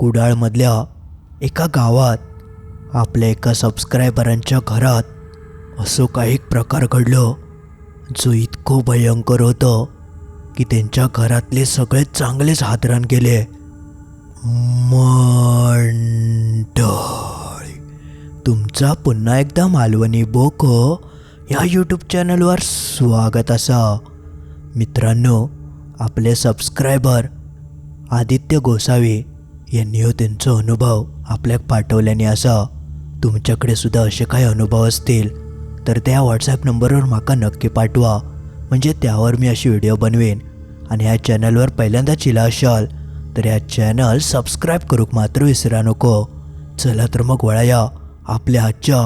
कुडाळमधल्या एका गावात आपल्या एका सबस्क्रायबरांच्या घरात असं काही प्रकार घडलं जो इतकं भयंकर होतं की त्यांच्या घरातले सगळे चांगलेच हादरण गेले. मंडळी! तुमचा पुन्हा एकदा मालवणी बोक ह्या यूट्यूब चॅनलवर स्वागत असा. मित्रांनो आपले सबस्क्रायबर आदित्य गोसावी यांनी हो त्यांचा अनुभव आपल्याक पाठवल्याने असा. तुमच्याकडे सुद्धा असे काही अनुभव असतील तर त्या व्हॉट्सॲप नंबरवर माका नक्की पाठवा. म्हणजे त्यावर मी अशी व्हिडिओ बनवेन. आणि ह्या चॅनलवर पहिल्यांदा चिला असाल तर ह्या चॅनल सबस्क्राईब करूक मात्र विसरा नको. चला तर मग वळाया आपल्या आजच्या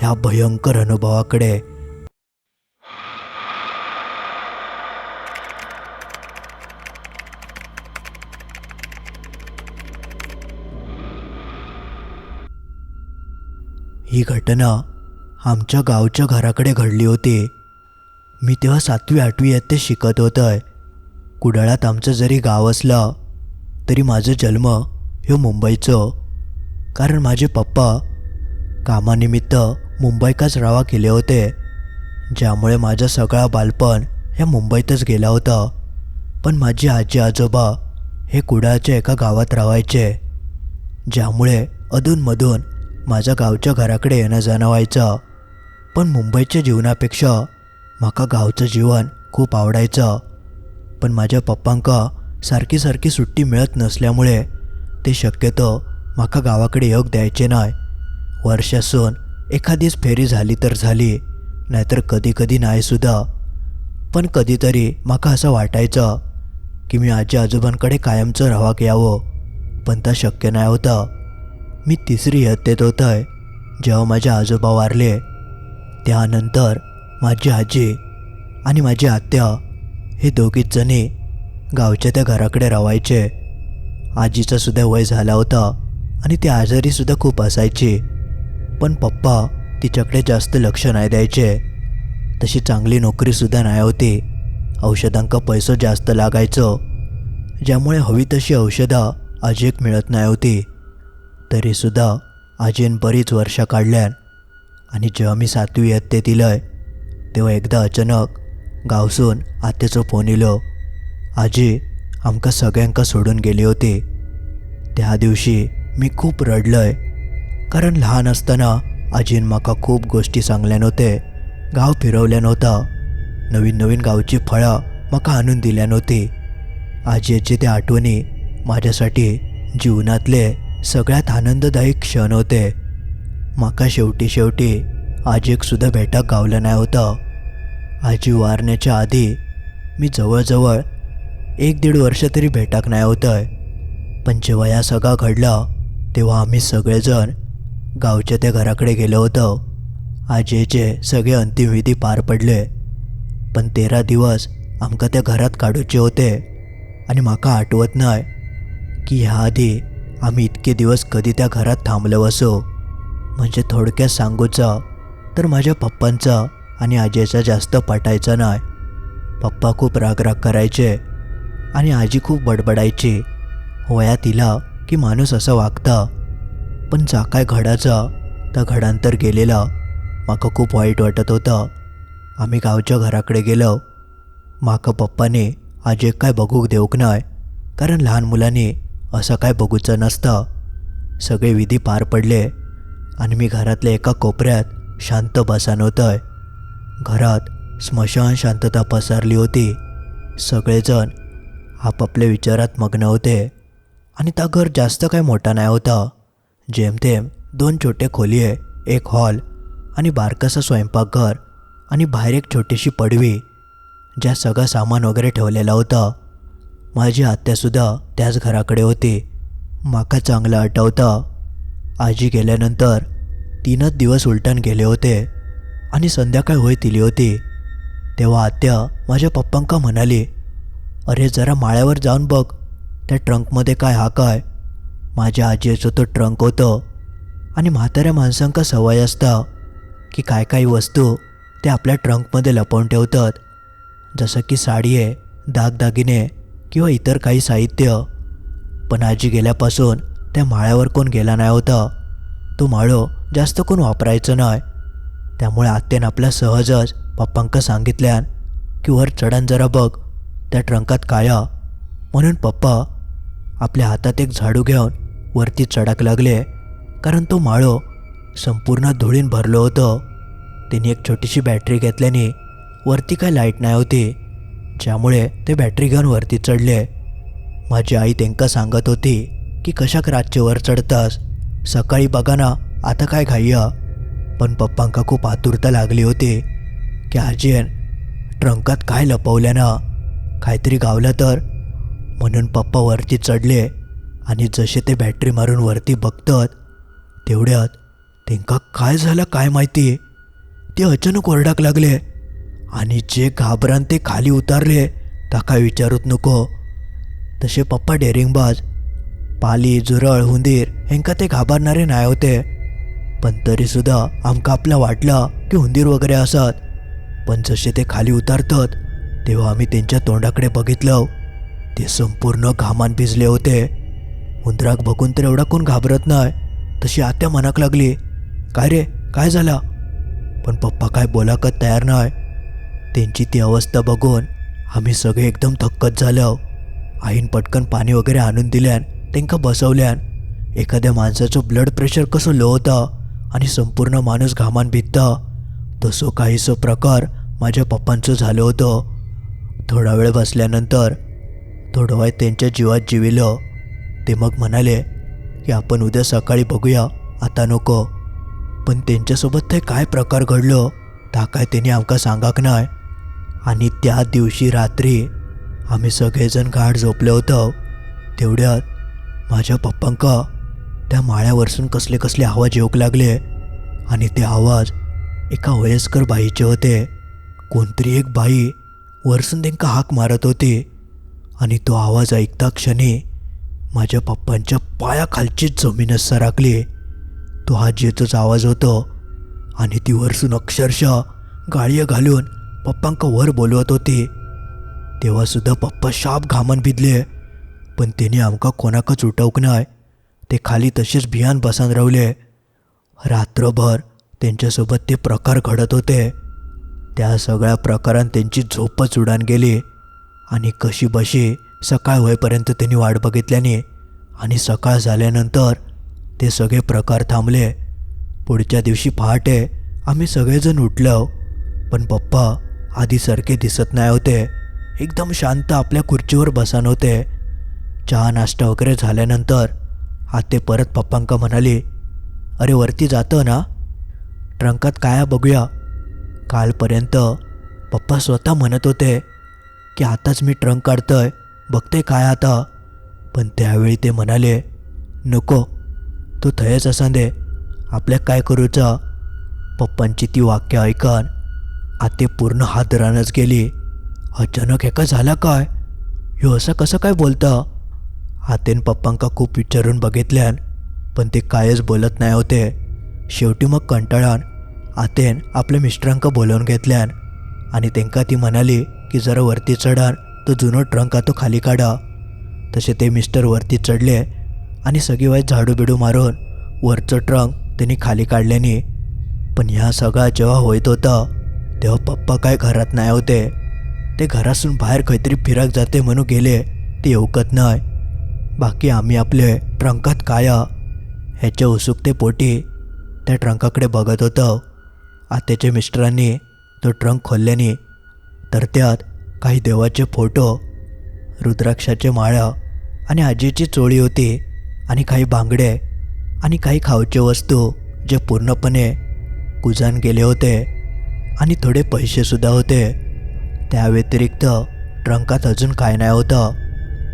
ह्या भयंकर अनुभवाकडे. ही घटना आमच्या गावच्या घराकडे घडली होती. मी तेव्हा सातवी आठवी इयत्तेत शिकत होतंय. कुडाळात आमचं जरी गाव असलं तरी माझं जन्म हे मुंबईचं. कारण माझे पप्पा कामानिमित्त मुंबईकाच रावा केले होते ज्यामुळे माझं सगळा बालपण ह्या मुंबईतच गेला होता. पण माझी आजी आजोबा हे कुडाळच्या एका गावात राहायचे ज्यामुळे अधूनमधून माझ्या गावच्या घराकडे येणं जाणं व्हायचं पण मुंबईच्या जीवनापेक्षा म्हाका गावचं जीवन खूप आवडायचं. पण माझ्या पप्पांका सारखी सारखी सुट्टी मिळत नसल्यामुळे ते शक्यतो म्हाका गावाकडे योग द्यायचे नाही. वर्षासून एखादीच फेरी झाली तर झाली नाहीतर कधी कधी नाही सुद्धा. पण कधीतरी म्हाका असं वाटायचं की मी आजी आजोबांकडे कायमचं रवाक यावं पण ता शक्य नाही होतं. मी तिसरी यद्यतेत होतो आहे जेव्हा माझे आजोबा वारले त्यानंतर माझी आजी आणि माझी आत्या हे दोघीच जणी गावच्या त्या घराकडे राहायचे आजीचा सुद्धा वय झाला होता आणि ती आजारीसुद्धा खूप असायची. पण पप्पा तिच्याकडे जास्त लक्ष नाही द्यायचे. तशी चांगली नोकरीसुद्धा नाही होती. औषधांका पैसा जास्त लागायचं. ज्यामुळे हवी तशी औषधं अजिक मिळत नाही होती. तरीसुद्धा आजीन बरीच वर्ष काढल्यान आणि जेव्हा मी सातवी इयत्तेत दिलंय तेव्हा एकदा अचानक गावसून आत्याचो फोन इलो. आजी आमका सगळ्यांका सोडून गेली होती. त्या दिवशी मी खूप रडलंय कारण लहान असताना आजीन म्हाका खूप गोष्टी सांगल्यान होते गाव फिरवल्यान होता. नवीन नवीन गावची फळं म्हाका आणून दिल्यान होती. आजीची त्या आठवणी माझ्यासाठी जीवनातले सगळ्यात आनंददायी क्षण होते. माका शेवटी शेवटी आजीक सुद्धा भेटाक गावलं नाही होतं. आजी वारण्याच्या आधी मी जवळजवळ एक दीड वर्ष तरी भेटाक नाही होतंय. पण जेव्हा या सगळा घडला तेव्हा आम्ही सगळेजण गावच्या त्या घराकडे गेलो होतो. आजीचे सगळे अंतिम विधी पार पडले. पण तेरा दिवस आमका त्या घरात काढूचे होते. आणि माका आठवत नाही की ह्या आधी आम्ही इतके दिवस कधी त्या घरात थांबलो असो. म्हणजे थोडक्यात सांगूचा तर माझ्या पप्पांचा आणि आजीचा जास्त पटायचा नाही. पप्पा खूप रागराग करायचे आणि आजी खूप बडबडायची. होया तिला की माणूस असं वागता. पण जा काय घडाचा त्या घडांतर गेलेला. माका खूप वाईट वाटत होतं. आम्ही गावच्या घराकडे गेलो. माका पप्पाने आजी काय बघूक देऊक नाही. कारण लहान मुलांनी असं काय बघूचं नसतं. सगळे विधी पार पडले आणि मी घरातल्या एका कोपऱ्यात शांत बसान होतंय. घरात स्मशान शांतता पसरली होती. सगळेजण आपापल्या विचारात मग्न होते आणि त्या घर जास्त काय मोठा नाही होता. जेमतेम दोन छोटे खोली आहे एक हॉल आणि बारकासा स्वयंपाकघर आणि बाहेर एक छोटीशी पडवी ज्या सगळं सामान वगैरे ठेवलेलं होतं. माझी आत्यासुद्धा त्याच घराकडे होती. माका चांगलं आठवता. आजी गेल्यानंतर तीनच दिवस उलटण गेले होते आणि संध्याकाळ होय दिली होती. तेव्हा आत्या माझ्या पप्पांका म्हणाली अरे जरा माळ्यावर जाऊन बघ. त्या ट्रंकमध्ये काय हा काय? माझ्या आजीचं तो ट्रंक होतं आणि म्हाताऱ्या माणसांका सवय असता की काय काही वस्तू ते आपल्या ट्रंकमध्ये लपवून ठेवतात. जसं की साडी आहे दागदागिने किंवा इतर काही साहित्य. पण आजी गेल्यापासून त्या माळ्यावर कोण गेला नाही होता. तो माळो जास्त कोण वापरायचं नाही. त्यामुळे आत्यानं आपल्या सहजच पप्पांका सांगितल्यान की वर चढण जरा बघ त्या ट्रंकात काया. म्हणून पप्पा आपल्या हातात एक झाडू घेऊन वरती चढाक लागले. कारण तो माळो संपूर्ण धुळीन भरलो होतं. त्यांनी एक छोटीशी बॅटरी घेतल्याने वरती काय लाइट नाही होती. ज्यामुळे ते बॅटरी घेऊन वरती चढले. माझी आई त्यांका सांगत होती की कशाक रातचे वर चढतास? सकाळी बघा ना आता काय घाईया. पण पप्पांका खूप आतुरता लागली होती की आजीन ट्रंकात काय लपवल्या ना? काहीतरी गावलं तर? म्हणून पप्पा वरती चढले आणि जसे ते बॅटरी मारून वरती बघतात तेवढ्यात त्यांका काय झालं काय माहिती? ते अचानक ओरडाक लागले. आणि जे घाबरान ते खाली उतारले ता काय विचारूत नको. तसे पप्पा डेरिंगबाज पाली जुरळ हुंदीर हेंका ते घाबरणारे नाही होते. पण तरीसुद्धा आमका आपला वाटला की हुंदीर वगैरे असत. पण जसे ते खाली उतारतात तेव्हा आम्ही त्यांच्या तोंडाकडे बघितलं ते संपूर्ण घामान भिजले होते. उंदराक बघून तर एवढा कोण घाबरत नाही. तशी आत्या मनाक लागली. काय रे? काय झाला? पण पप्पा काय बोलाकत तयार नाही. त्यांची ती अवस्था बघून आम्ही सगळे एकदम थक्कच झालो आईन पटकन पाणी वगैरे आणून दिल्यान त्यांका बसवल्यान एखाद्या माणसाचं ब्लड प्रेशर कसं लो होतं आणि संपूर्ण माणूस घामान भिजता. तसं काहीसं प्रकार माझ्या पप्पांचं झालं होतं. थोडा वेळ बसल्यानंतर थोडं वेळ त्यांच्या जीवात जिविलं. ते मग म्हणाले की आपण उद्या सकाळी बघूया आता नको. पण त्यांच्यासोबत ते काय प्रकार घडलो ता काय त्यांनी आमका सांगाक नाही आणि त्या दिवशी रात्री आम्ही सगळेजण गाढ झोपलं होतो. तेवढ्यात माझ्या पप्पांका त्या माळ्यावरसून कसले कसले आवाज येऊक लागले आणि ते आवाज एका वयस्कर बाईचे होते. कोणतरी एक बाई वरसून त्यांका हाक मारत होती आणि तो आवाज ऐकता क्षणी माझ्या पप्पांच्या पायाखालचीच जमीनच सरकली तो आजीचाच आवाज होतो आणि ती वरसून अक्षरशः गाळ्य घालून पप्पांका वर बोलवत होती. तेव्हा सुद्धा पप्पा शाप घामन भिदले पण त्याने आमका कोणाकच उठवक नाही ते खाली तसेच भियान बसान रावले. रात्रभर त्यांच्यासोबत ते प्रकार घडत होते. त्या सगळ्या प्रकारात त्यांची झोपच उडान गेली. आणि कशी बशी सकाळ होईपर्यंत त्यांनी वाट बघितल्याने आणि सकाळ झाल्यानंतर ते सगळे प्रकार थांबले. पुढच्या दिवशी पहाटे आम्ही सगळेजण उठलो. पण पप्पा आधीसारखे दिसत नाही होते. एकदम शांत आपल्या खुर्चीवर बसान होते. चहा नाश्ता वगैरे झाल्यानंतर आते परत पप्पांका म्हणाली अरे वरती जातं ना? ट्रंकात काय बघूया. कालपर्यंत पप्पा स्वतः म्हणत होते की आताच मी ट्रंक काढतोय बघते काय आता. पण त्यावेळी ते म्हणाले नको तू थयच असा दे. आपल्या काय करूचा? पप्पांची ती वाक्य ऐकन आते पूर्ण हात रानच गेली. अचानक एका झाला काय? ह्यो असं कसं काय बोलता? आतेन पप्पांका खूप विचारून बघितल्यान पण ते कायच बोलत नाही होते. शेवटी मग कंटाळान आतेन आपल्या मिस्टरांका बोलावून घेतल्यान आणि त्यांका ती म्हणाली की जरा वरती चढान तो जुनो ट्रंक तो खाली काढा. तसे ते मिस्टर वरती चढले आणि सगळी वाईट झाडू बिडू मारून वरचं ट्रंक त्यांनी खाली काढल्याने. पण ह्या सगळा जेव्हा होत होता तेव्हा पप्पा काय घरात नाही होते. ते घरासून बाहेर काहीतरी फिरक जाते म्हणून गेले. ते येऊकत नाही. बाकी आम्ही आपले ट्रंकात काया. ह्याच्या उत्सुकतेपोटी त्या ट्रंकाकडे बघत होतो. आत्याच्या मिस्टरांनी तो ट्रंक खोलल्याने. तर त्यात काही देवाचे फोटो रुद्राक्षाचे माळ्या आणि आजीची चोळी होती आणि काही बांगडे आणि काही खाऊचे वस्तू जे पूर्णपणे कुजान गेले होते. आणि थोडे पैसेसुद्धा होते. त्या व्यतिरिक्त ट्रंकात अजून काय नाही होतं.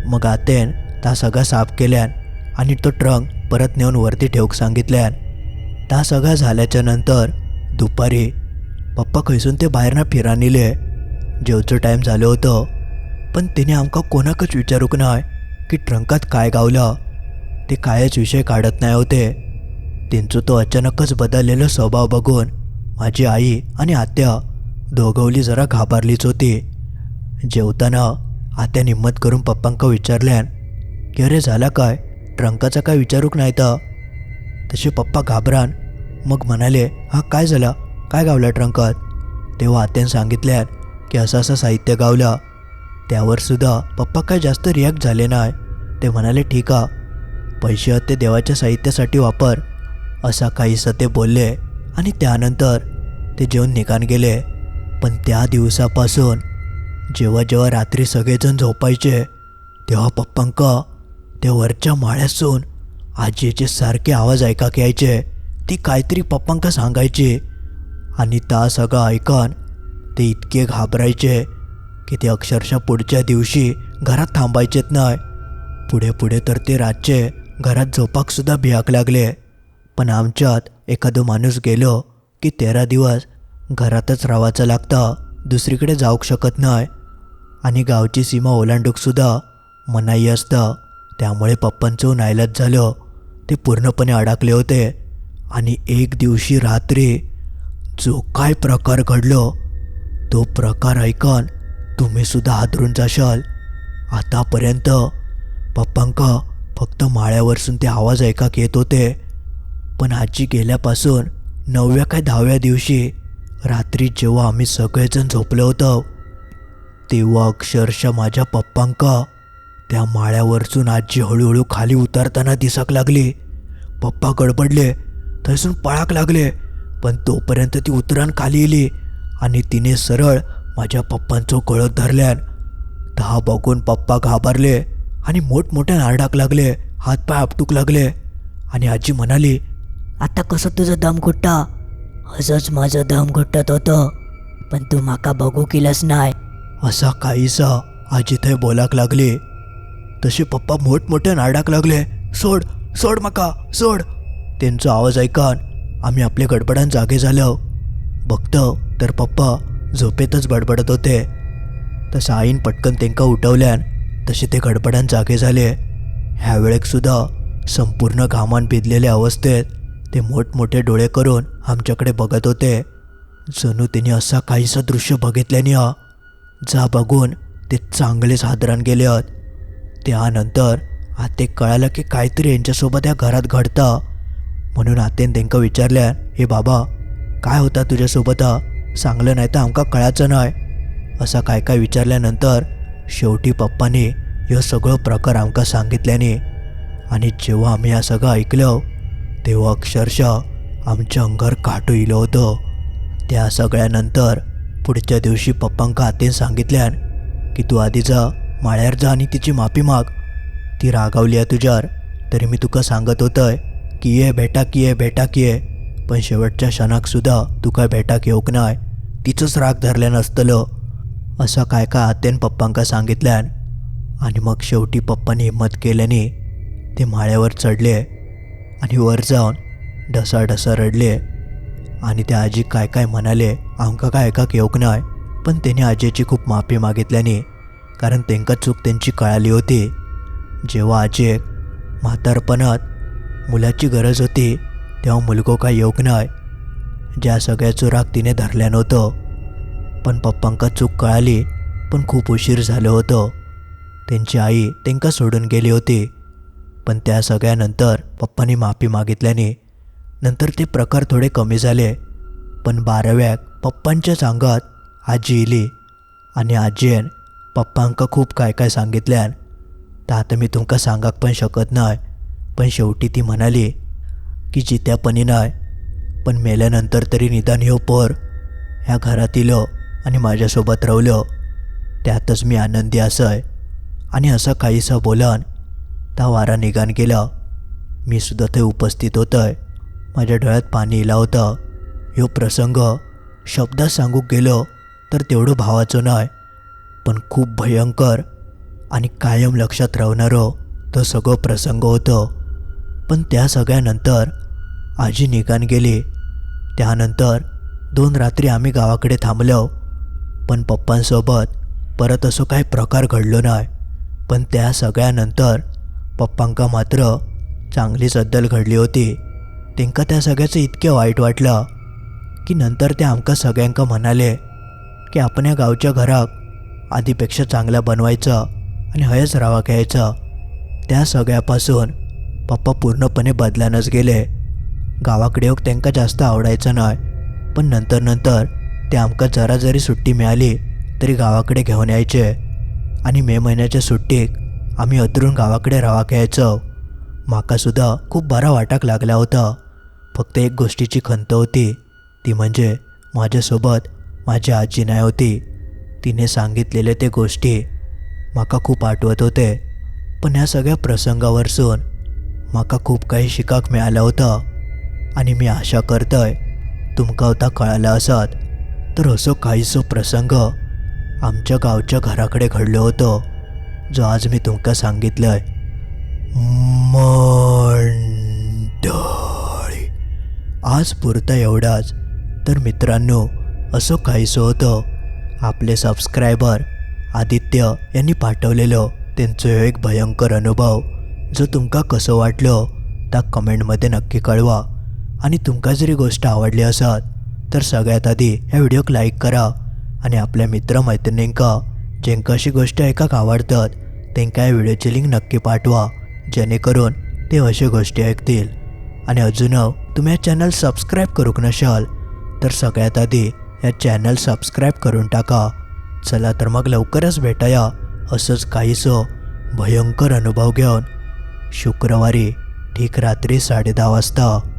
मग आतेन ता सगळा साफ केल्यान आणि तो ट्रंक परत नेऊन वरती ठेवूक सांगितल्यान. ता सगळा झाल्याच्यानंतर दुपारी पप्पा खैसून ते बाहेर ना फिरा नेले. जेवचं टाईम झालं होतं. पण तिने आमका कोणाकच विचारूक नाही की ट्रंकात काय गावलं. ते कायच विषय काढत नाही होते. त्यांचं तो अचानकच बदललेला स्वभाव बघून माझी आई आणि आत्या दोघवली जरा घाबरलीच होती. जेवताना आत्या निम्मत करून पप्पांका विचारल्यान की अरे झाला काय? ट्रंकाचा काय विचारूक नाही तर तसे पप्पा घाबरान मग म्हणाले हा काय झाला? काय गावला ट्रंकात? तेव्हा आत्यानं सांगितल्यान की असं असं साहित्य गावलं. त्यावर सुद्धा पप्पा काय जास्त रिॲक्ट झाले नाही ते म्हणाले ठीक आ पैसे ते देवाच्या साहित्यासाठी वापर असा काहीसं ते बोलले आणि त्यानंतर ते जेवण निघान गेले. पण त्या दिवसापासून जेव्हा जेव्हा रात्री सगळेजण झोपायचे तेव्हा पप्पांक ते वरच्या माळ्यासून आजीचे सारखे आवाज ऐका यायचे. ती काहीतरी पप्पांका सांगायची आणि ता सगळं ऐकून ते इतके घाबरायचे की ते अक्षरशः पुढच्या दिवशी घरात थांबायचेत नाही. पुढे पुढे तर ते रातचे घरात झोपाकसुद्धा भियाक लागले. पण आमच्यात एखादं माणूस गेलो की तेरा दिवस घरातच राहायचं लागतं. दुसरीकडे जाऊक शकत नाही आणि गावची सीमा ओलांडूकसुद्धा मनाई असतं. त्यामुळे पप्पांचं नाईलाज झालं. ते पूर्णपणे अडकले होते. आणि एक दिवशी रात्री जो काय प्रकार घडलो तो प्रकार ऐकून तुम्हीसुद्धा हादरून जाशाल. आतापर्यंत पप्पांका फक्त माळ्यावरसून ते आवाज ऐकाक येत होते. पण आजी गेल्यापासून नवव्या काय दहाव्या दिवशी रात्री जेव्हा आम्ही सगळेजण झोपलो होतो तेव्हा अक्षरशः माझ्या पप्पांका त्या माळ्यावरसून आजी हळूहळू खाली उतरताना दिसाक लागली. पप्पा गडबडले थंयसून पळाक लागले पण तोपर्यंत ती उतरान खाली येली आणि तिने सरळ माझ्या पप्पांचो कळत धरल्यान दहा बघून पप्पा घाबरले आणि मोठमोठ्या नारडाक लागले हातपाय आपटूक लागले. आणि आजी म्हणाली आता कसं तुझं दम घुट्टा असंच माझं दम घुट्टत होतं. पण तू माका बघू केलंस नाही. असा काहीसा आजी थंय बोलाक लागली. तशी पप्पा मोठमोठ्या नारडाक लागले. सोड सोड माका सोड. त्यांचा आवाज ऐकान आम्ही आपले गडबडान जागे झालो. बघतो तर पप्पा झोपेतच बडबडत होते. तसं आईन पटकन तेंका उठवल्यान तसे ते गडबडान जागे झाले. ह्या वेळेक सुद्धा संपूर्ण घामान भिजलेल्या अवस्थेत ते मोठमोठे डोळे करून आमच्याकडे बघत होते. जणू तिने असा काहीसं दृश्य बघितल्याने हा जा बघून ते चांगलेच हादरान गेले आहेत त्यानंतर आते कळालं की काहीतरी यांच्यासोबत या घरात घडतं. म्हणून आतेन त्यांका विचारल्या हे बाबा काय होता तुझ्यासोबत हा सांगलं नाही तर आमका कळायचं नाही. असा काय काय विचारल्यानंतर शेवटी पप्पाने हे सगळं प्रकार आमका सांगितल्याने आणि जेव्हा आम्ही या सगळं ऐकलं तेव्हा अक्षरशः आमच्या अंगावर काटू इलं होतं. त्या सगळ्यानंतर पुढच्या दिवशी पप्पांका आतेन सांगितल्यान की तू आधी जा माळ्यार जा आणि तिची माफी माग. ती रागावली आहे तुझ्यावर. तरी मी तुका सांगत होतंय की ये भेटा की ये भेटा की ये. पण शेवटच्या क्षणाक तुका तू काय भेटाक येऊक नाही तिचंच राग धरल्यान असतलं. असं काय काय आतेन पप्पांका सांगितल्यान आणि मग शेवटी पप्पांनी हिंमत केल्याने ते माळ्यावर चढले. आणि वर जाऊन ढसा रडले आणि त्या आजी काय काय म्हणाले आमका काय ऐकाक येऊक नाही पण त्याने आजीची खूप माफी मागितल्याने. कारण तेंका चूक त्यांची कळाली होती. जेव्हा आजेक म्हातारपणात मुलाची गरज होती तेव्हा मुलगो काय येऊक नाही. ज्या सगळ्याचो राग तिने धरल्या नव्हतं पण पप्पांका चूक कळाली पण खूप उशीर झालं होतं. त्यांची आई त्यांका सोडून गेली होती. पण त्या सगळ्यानंतर पप्पांनी माफी मागितल्याने नंतर ते प्रकार थोडे कमी झाले. पण बाराव्याक पप्पांच्या सांगात आजी इली आणि आजीन पप्पांका खूप काय काय सांगितल्यान तर आता मी तुमका सांगाक पण शकत नाही पण शेवटी ती म्हणाली की जित्यापणी नाही पण मेल्यानंतर तरी निदान ह्यो पोर ह्या घरात इलो आणि माझ्यासोबत रावलो. त्यातच मी आनंदी असय आणि असं काहीसं बोलन ता वारा निघान गेला मी सुद्धा ते उपस्थित होतंय. माझ्या डोळ्यात पाणी इला होतं. ह्यो प्रसंग शब्दात सांगूक गेलो तर तेवढं भावाचं नाही पण खूप भयंकर आणि कायम लक्षात राहणारं तो सगळं प्रसंग होतं. पण त्या सगळ्यानंतर आजी निघान गेली. त्यानंतर दोन रात्री आम्ही गावाकडे थांबलो. पण पप्पांसोबत परत असं काही प्रकार घडलो नाही. पण त्या सगळ्यानंतर पप्पांका मात्र चांगलीच अद्दल घडली होती. तेंका त्या सगळ्याचं इतके वाईट वाटलं की नंतर ते आमका सगळ्यांका म्हणाले की आपण या गावच्या घराक आधीपेक्षा चांगल्या बनवायचं आणि हयच रावा घ्यायचं. त्या सगळ्यापासून पप्पा पूर्णपणे बदलानच गेले. गावाकडे योग त्यांका जास्त आवडायचं नाही पण नंतर नंतर ते आमकां जरा जरी सुट्टी मिळाली तरी गावाकडे घेऊन यायचे. आणि मे महिन्याच्या सुट्टीक आम्ही अदरून गावाकडे रवा यायचो माका सुद्धा खूप बरा वाटाक लागला होता. फक्त एक गोष्टीची खंत होती. ती म्हणजे माझ्यासोबत माझी आजी नाही होती. तिने सांगितलेले ते गोष्टी माका खूप आठवत होते. पण ह्या सगळ्या प्रसंगावरसून म्हाका खूप काही शिकाक मिळालं होतं. आणि मी आशा करतय तुमका आता कळालं असत. तर असो काहीसो प्रसंग आमच्या गावच्या घराकडे घडलो होतो. जो आज मी तुमका सांगितलंय. मंडळी. आज पुरतं एवढाच. तर मित्रांनो असं काहीसं होतं. आपले सबस्क्रायबर आदित्य यांनी पाठवलेलं त्यांचं ह्यो एक भयंकर अनुभव. जो तुमका कसं वाटलं त्या कमेंटमध्ये नक्की कळवा. आणि तुमका जरी गोष्ट आवडली असत तर सगळ्यात आधी ह्या व्हिडिओक लाईक करा. आणि आपल्या मित्रमैत्रिणींका ज्यांका अशी गोष्ट ऐकाक आवडतात तेंका या व्हिडिओची लिंक नक्की पाठवा जेणेकरून ते अशा गोष्टी ऐकतील. आणि अजून तुम्ही या चॅनल सबस्क्राईब करूक नशाल तर सगळ्यात आधी या चॅनल सबस्क्राईब करून टाका. चला तर मग लवकरच भेटाया असंच काहीसं भयंकर अनुभव घेऊन. शुक्रवारी ठीक रात्री साडेदहा वाजता.